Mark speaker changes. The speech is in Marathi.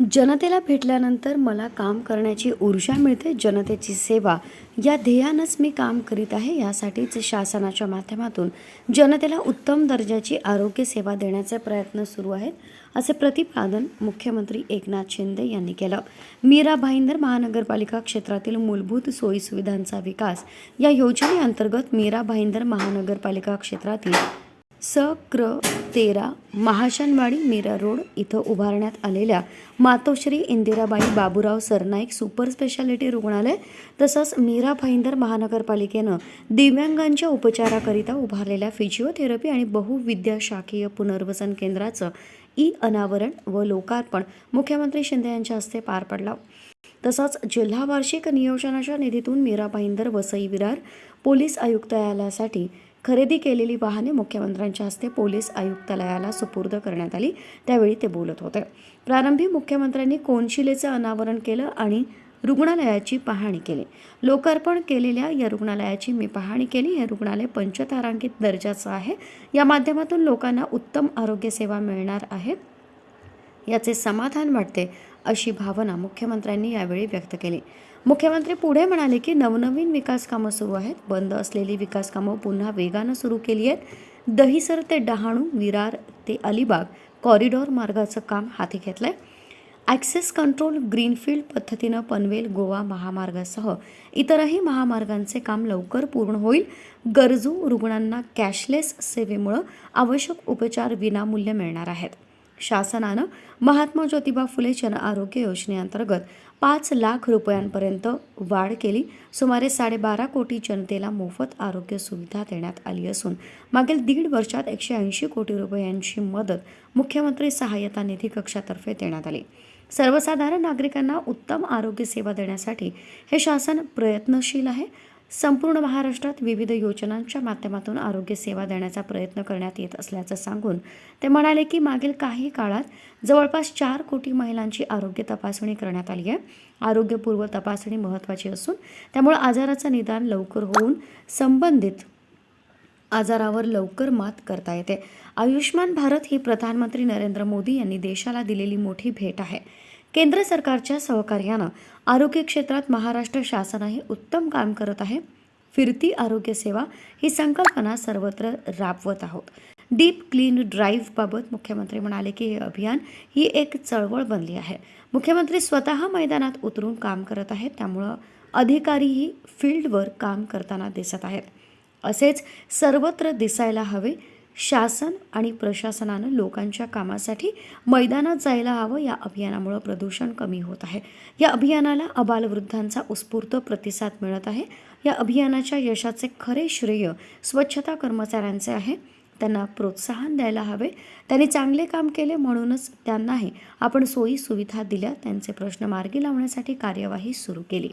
Speaker 1: जनतेला भेटल्यानंतर मला काम करण्याची ऊर्जा मिळते जनतेची सेवा. या ध्येयानंच मी काम करीत आहे यासाठीच शासनाच्या माध्यमातून जनतेला उत्तम दर्जाची आरोग्य सेवा देण्याचे प्रयत्न सुरू आहेत असे प्रतिपादन मुख्यमंत्री एकनाथ शिंदे यांनी केलं. मीरा भाईंदर महानगरपालिका क्षेत्रातील मूलभूत सोयीसुविधांचा विकास या योजनेअंतर्गत मीरा भाईंदर महानगरपालिका क्षेत्रातील स क्र तेरा महाशनवाडी मीरा रोड इथं उभारण्यात आलेल्या मातोश्री इंदिराबाई बाबूराव सरनाईक सुपर स्पेशालिटी रुग्णालय तसंच मीरा भाईंदर महानगरपालिकेनं दिव्यांगांच्या उपचाराकरिता उभारलेल्या फिजिओथेरपी आणि बहुविद्याशाखीय पुनर्वसन केंद्राचं ई अनावरण व लोकार्पण मुख्यमंत्री शिंदे यांच्या हस्ते पार पडला. तसंच जिल्हा वार्षिक नियोजनाच्या निधीतून मीरा भाईंदर वसई विरार पोलीस आयुक्तालयासाठी खरेदी केलेली वाहने मुख्यमंत्र्यांच्या हस्ते पोलीस आयुक्तालयाला सुपूर्द करण्यात आली. त्यावेळी ते बोलत होते. प्रारंभी मुख्यमंत्र्यांनी कोनशिलेचं अनावरण केलं आणि रुग्णालयाची पाहणी केली. लोकार्पण केलेल्या या रुग्णालयाची मी पाहणी केली. हे रुग्णालय पंचतारांकित दर्जाचं आहे. या माध्यमातून लोकांना उत्तम आरोग्य सेवा मिळणार आहे. याचे समाधान वाटते. अशी भावना मुख्यमंत्र्यांनी यावेळी व्यक्त केली. मुख्यमंत्री पुढे म्हणाले की नवनवीन विकास कामं सुरू आहेत. बंद असलेली विकास कामं पुन्हा वेगानं सुरू केली आहेत. दहिसर ते डहाणू विरार ते अलिबाग कॉरिडॉर मार्गाचं काम हाती घेतलं आहे ॲक्सेस कंट्रोल ग्रीनफील्ड पद्धतीनं पनवेल गोवा महामार्गासह इतरही महामार्गांचे काम लवकर पूर्ण होईल. गरजू रुग्णांना कॅशलेस सेवेमुळं आवश्यक उपचार विनामूल्य मिळणार आहेत. शासनानं महात्मा ज्योतिबा फुले जन आरोग्य योजनेअंतर्गत पाच लाख रुपयांपर्यंत वाढ केली. सुमारे साडेबारा कोटी जनतेला मोफत आरोग्य सुविधा देण्यात आली असून मागील दीड वर्षात एकशे ऐंशी कोटी रुपयांची मदत मुख्यमंत्री सहाय्यता निधी कक्षातर्फे देण्यात आली. सर्वसाधारण नागरिकांना उत्तम आरोग्य सेवा देण्यासाठी हे शासन प्रयत्नशील आहे. संपूर्ण महाराष्ट्रात विविध योजनांच्या माध्यमातून आरोग्य सेवा देण्याचा प्रयत्न करण्यात येत असल्याचं सांगून ते म्हणाले की मागील काही काळात जवळपास चार कोटी महिलांची आरोग्य तपासणी करण्यात आली आहे. आरोग्यपूर्व तपासणी महत्त्वाची असून त्यामुळे आजाराचं निदान लवकर होऊन संबंधित आजारावर लवकर मात करता येते. आयुष्मान भारत ही प्रधानमंत्री नरेंद्र मोदी यांनी देशाला दिलेली मोठी भेट आहे. केंद्र सरकारच्या सहकार्यानं आरोग्य क्षेत्रात महाराष्ट्र शासनही उत्तम काम करत आहे. फिरती आरोग्य सेवा ही संकल्पना सर्वत्र राबवत आहोत. डीप क्लीन ड्राईव्हबाबत मुख्यमंत्री म्हणाले की हे अभियान ही एक चळवळ बनली आहे. मुख्यमंत्री स्वतः मैदानात उतरून काम करत आहेत. त्यामुळं अधिकारीही फील्डवर काम करताना दिसत आहेत. असेच सर्वत्र दिसायला हवे शासन आणि प्रशासनानं लोकांच्या कामासाठी मैदानात जायला हवं. या अभियानामुळं प्रदूषण कमी होत आहे. या अभियानाला अबालवृद्धांचा उत्स्फूर्त प्रतिसाद मिळत आहे. या अभियानाच्या यशाचे खरे श्रेय स्वच्छता कर्मचाऱ्यांचे आहे. त्यांना प्रोत्साहन द्यायला हवे. त्यांनी चांगले काम केले म्हणूनच त्यांनाही आपण सोयी सुविधा दिल्या. त्यांचे प्रश्न मार्गी लावण्यासाठी कार्यवाही सुरू केली.